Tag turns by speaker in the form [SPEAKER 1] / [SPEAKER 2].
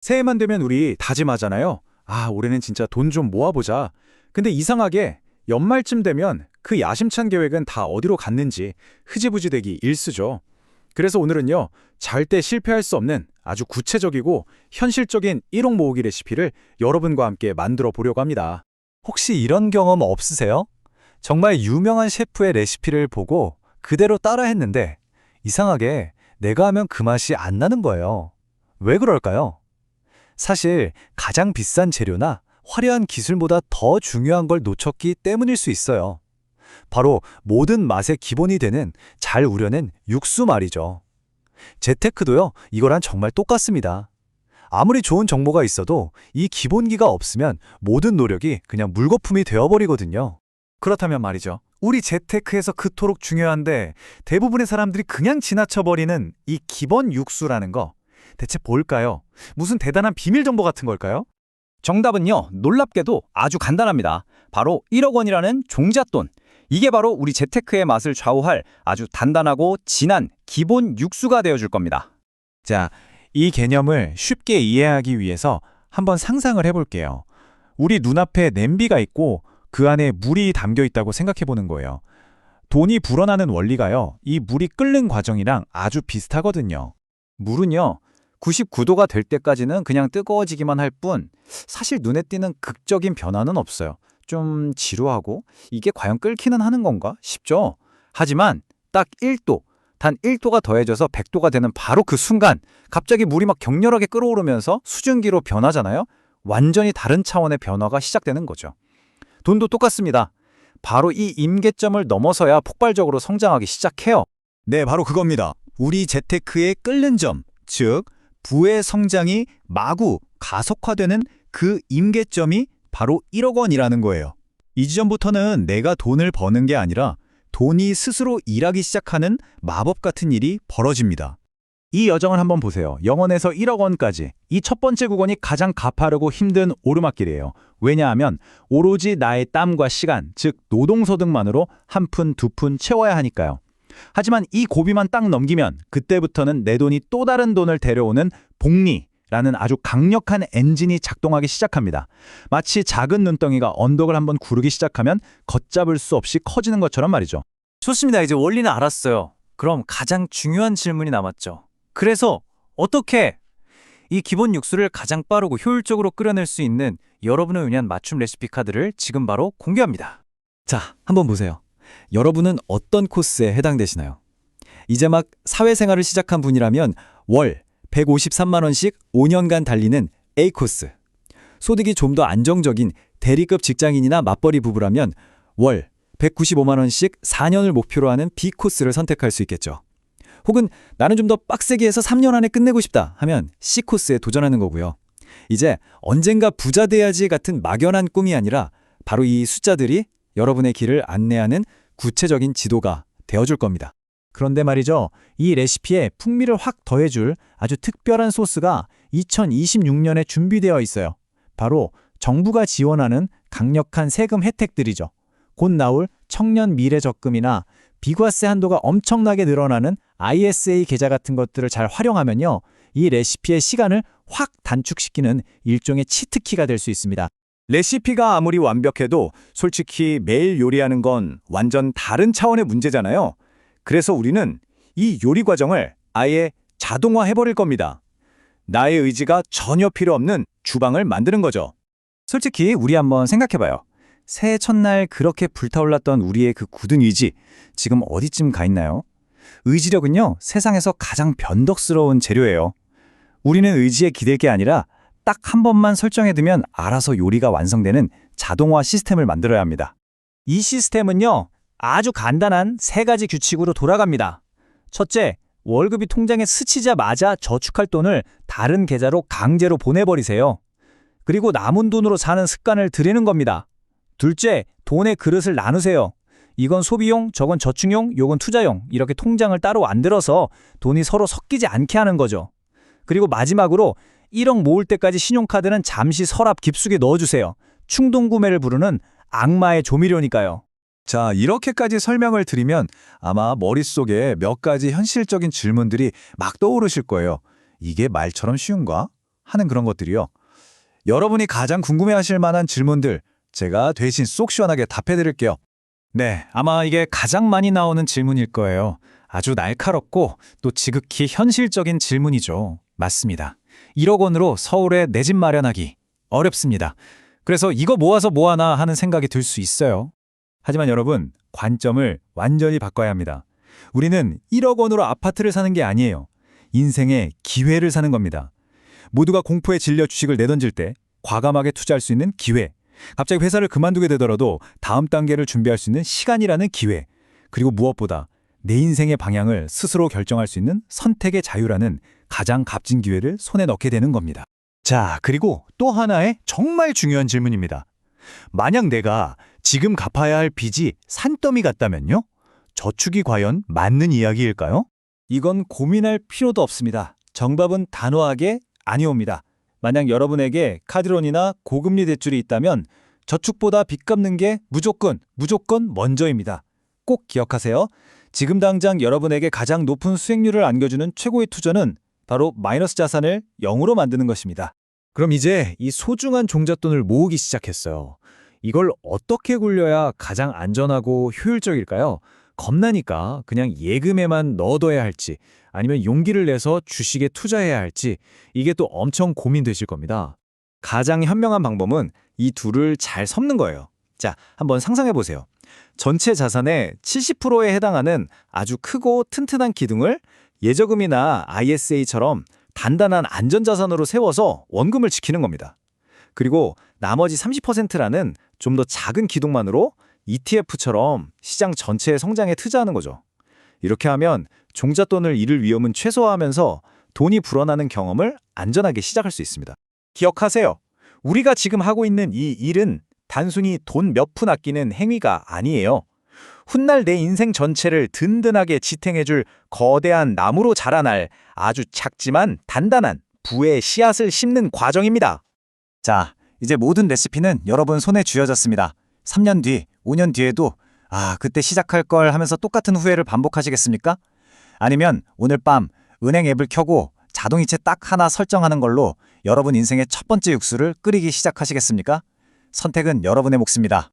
[SPEAKER 1] 새해만 되면 우리 다짐하잖아요. 아, 올해는 진짜 돈 좀 모아보자. 근데 이상하게 연말쯤 되면 그 야심찬 계획은 다 어디로 갔는지 흐지부지 되기 일쑤죠. 그래서 오늘은요, 절대 실패할 수 없는 아주 구체적이고 현실적인 1억 모으기 레시피를 여러분과 함께 만들어 보려고 합니다.
[SPEAKER 2] 혹시 이런 경험 없으세요? 정말 유명한 셰프의 레시피를 보고 그대로 따라 했는데 이상하게 내가 하면 그 맛이 안 나는 거예요. 왜 그럴까요? 사실 가장 비싼 재료나 화려한 기술보다 더 중요한 걸 놓쳤기 때문일 수 있어요. 바로 모든 맛의 기본이 되는 잘 우려낸 육수 말이죠. 재테크도요, 이거랑 정말 똑같습니다. 아무리 좋은 정보가 있어도 이 기본기가 없으면 모든 노력이 그냥 물거품이 되어버리거든요. 그렇다면 말이죠. 우리 재테크에서 그토록 중요한데 대부분의 사람들이 그냥 지나쳐버리는 이 기본 육수라는 거 대체 뭘까요? 무슨 대단한 비밀 정보 같은 걸까요?
[SPEAKER 3] 정답은요, 놀랍게도 아주 간단합니다. 바로 1억 원이라는 종잣돈. 이게 바로 우리 재테크의 맛을 좌우할 아주 단단하고 진한 기본 육수가 되어줄 겁니다.
[SPEAKER 2] 자, 이 개념을 쉽게 이해하기 위해서 한번 상상을 해볼게요. 우리 눈앞에 냄비가 있고 그 안에 물이 담겨 있다고 생각해 보는 거예요. 돈이 불어나는 원리가요. 이 물이 끓는 과정이랑 아주 비슷하거든요.
[SPEAKER 3] 물은요, 99도가 될 때까지는 그냥 뜨거워지기만 할 뿐, 사실 눈에 띄는 극적인 변화는 없어요. 좀 지루하고, 이게 과연 끓기는 하는 건가 싶죠? 하지만 딱 1도, 단 1도가 더해져서 100도가 되는 바로 그 순간, 갑자기 물이 막 격렬하게 끓어오르면서 수증기로 변하잖아요? 완전히 다른 차원의 변화가 시작되는 거죠. 돈도 똑같습니다. 바로 이 임계점을 넘어서야 폭발적으로 성장하기 시작해요.
[SPEAKER 2] 네, 바로 그겁니다. 우리 재테크의 끓는 점, 즉 부의 성장이 마구 가속화되는 그 임계점이 바로 1억 원이라는 거예요. 이 지점부터는 내가 돈을 버는 게 아니라 돈이 스스로 일하기 시작하는 마법 같은 일이 벌어집니다. 이 여정을 한번 보세요. 0원에서 1억 원까지. 이 첫 번째 구간이 가장 가파르고 힘든 오르막길이에요. 왜냐하면 오로지 나의 땀과 시간, 즉 노동소득만으로 한 푼, 두 푼 채워야 하니까요. 하지만 이 고비만 딱 넘기면 그때부터는 내 돈이 또 다른 돈을 데려오는 복리라는 아주 강력한 엔진이 작동하기 시작합니다. 마치 작은 눈덩이가 언덕을 한번 구르기 시작하면 걷잡을 수 없이 커지는 것처럼 말이죠.
[SPEAKER 3] 좋습니다. 이제 원리는 알았어요. 그럼 가장 중요한 질문이 남았죠. 그래서 어떻게 이 기본 육수를 가장 빠르고 효율적으로 끓여낼 수 있는 여러분을 위한 맞춤 레시피 카드를 지금 바로 공개합니다. 자, 한번 보세요. 여러분은 어떤 코스에 해당되시나요? 이제 막 사회생활을 시작한 분이라면 월 153만 원씩 5년간 달리는 A 코스. 소득이 좀 더 안정적인 대리급 직장인이나 맞벌이 부부라면 월 195만 원씩 4년을 목표로 하는 B 코스를 선택할 수 있겠죠. 혹은 나는 좀 더 빡세게 해서 3년 안에 끝내고 싶다 하면 C 코스에 도전하는 거고요. 이제 언젠가 부자 돼야지 같은 막연한 꿈이 아니라 바로 이 숫자들이 여러분의 길을 안내하는 구체적인 지도가 되어줄 겁니다.
[SPEAKER 2] 그런데 말이죠. 이 레시피에 풍미를 확 더해줄 아주 특별한 소스가 2026년에 준비되어 있어요. 바로 정부가 지원하는 강력한 세금 혜택들이죠. 곧 나올 청년 미래 적금이나 비과세 한도가 엄청나게 늘어나는 ISA 계좌 같은 것들을 잘 활용하면요. 이 레시피의 시간을 확 단축시키는 일종의 치트키가 될 수 있습니다. 레시피가 아무리 완벽해도 솔직히 매일 요리하는 건 완전 다른 차원의 문제잖아요. 그래서 우리는 이 요리 과정을 아예 자동화해버릴 겁니다. 나의 의지가 전혀 필요 없는 주방을 만드는 거죠.
[SPEAKER 3] 솔직히 우리 한번 생각해봐요. 새해 첫날 그렇게 불타올랐던 우리의 그 굳은 의지, 지금 어디쯤 가 있나요? 의지력은요, 세상에서 가장 변덕스러운 재료예요. 우리는 의지에 기댈 게 아니라 딱 한 번만 설정해두면 알아서 요리가 완성되는 자동화 시스템을 만들어야 합니다. 이 시스템은요, 아주 간단한 세 가지 규칙으로 돌아갑니다. 첫째, 월급이 통장에 스치자마자 저축할 돈을 다른 계좌로 강제로 보내버리세요. 그리고 남은 돈으로 사는 습관을 들이는 겁니다. 둘째, 돈의 그릇을 나누세요. 이건 소비용, 저건 저축용, 요건 투자용 이렇게 통장을 따로 안 들어서 돈이 서로 섞이지 않게 하는 거죠. 그리고 마지막으로 1억 모을 때까지 신용카드는 잠시 서랍 깊숙이 넣어주세요. 충동 구매를 부르는 악마의 조미료니까요.
[SPEAKER 2] 자, 이렇게까지 설명을 드리면 아마 머릿속에 몇 가지 현실적인 질문들이 막 떠오르실 거예요. 이게 말처럼 쉬운가?
[SPEAKER 3] 하는 그런 것들이요. 여러분이 가장 궁금해하실 만한 질문들 제가 대신 쏙 시원하게 답해드릴게요. 네, 아마 이게 가장 많이 나오는 질문일 거예요. 아주 날카롭고 또 지극히 현실적인 질문이죠. 맞습니다. 1억 원으로 서울에 내 집 마련하기 어렵습니다. 그래서 이거 모아서 뭐하나 하는 생각이 들 수 있어요. 하지만 여러분, 관점을 완전히 바꿔야 합니다. 우리는 1억 원으로 아파트를 사는 게 아니에요. 인생의 기회를 사는 겁니다. 모두가 공포에 질려 주식을 내던질 때 과감하게 투자할 수 있는 기회. 갑자기 회사를 그만두게 되더라도 다음 단계를 준비할 수 있는 시간이라는 기회. 그리고 무엇보다 내 인생의 방향을 스스로 결정할 수 있는 선택의 자유라는 가장 값진 기회를 손에 넣게 되는 겁니다. 자, 그리고 또 하나의 정말 중요한 질문입니다. 만약 내가 지금 갚아야 할 빚이 산더미 같다면요? 저축이 과연 맞는 이야기일까요? 이건 고민할 필요도 없습니다. 정답은 단호하게 아니옵니다. 만약 여러분에게 카드론이나 고금리 대출이 있다면 저축보다 빚 갚는 게 무조건, 무조건 먼저입니다. 꼭 기억하세요. 지금 당장 여러분에게 가장 높은 수익률을 안겨주는 최고의 투자는 바로 마이너스 자산을 0으로 만드는 것입니다. 그럼 이제 이 소중한 종잣돈을 모으기 시작했어요. 이걸 어떻게 굴려야 가장 안전하고 효율적일까요? 겁나니까 그냥 예금에만 넣어둬야 할지 아니면 용기를 내서 주식에 투자해야 할지 이게 또 엄청 고민되실 겁니다. 가장 현명한 방법은 이 둘을 잘 섞는 거예요. 자, 한번 상상해 보세요. 전체 자산의 70%에 해당하는 아주 크고 튼튼한 기둥을 예저금이나 ISA처럼 단단한 안전자산으로 세워서 원금을 지키는 겁니다. 그리고 나머지 30%라는 좀 더 작은 기둥만으로 ETF처럼 시장 전체의 성장에 투자하는 거죠. 이렇게 하면 종잣돈을 잃을 위험은 최소화하면서 돈이 불어나는 경험을 안전하게 시작할 수 있습니다. 기억하세요. 우리가 지금 하고 있는 이 일은 단순히 돈 몇 푼 아끼는 행위가 아니에요. 훗날 내 인생 전체를 든든하게 지탱해줄 거대한 나무로 자라날 아주 작지만 단단한 부의 씨앗을 심는 과정입니다. 자, 이제 모든 레시피는 여러분 손에 쥐어졌습니다. 3년 뒤, 5년 뒤에도 아, 그때 시작할 걸 하면서 똑같은 후회를 반복하시겠습니까? 아니면 오늘 밤 은행 앱을 켜고 자동이체 딱 하나 설정하는 걸로 여러분 인생의 첫 번째 육수를 끓이기 시작하시겠습니까? 선택은 여러분의 몫입니다.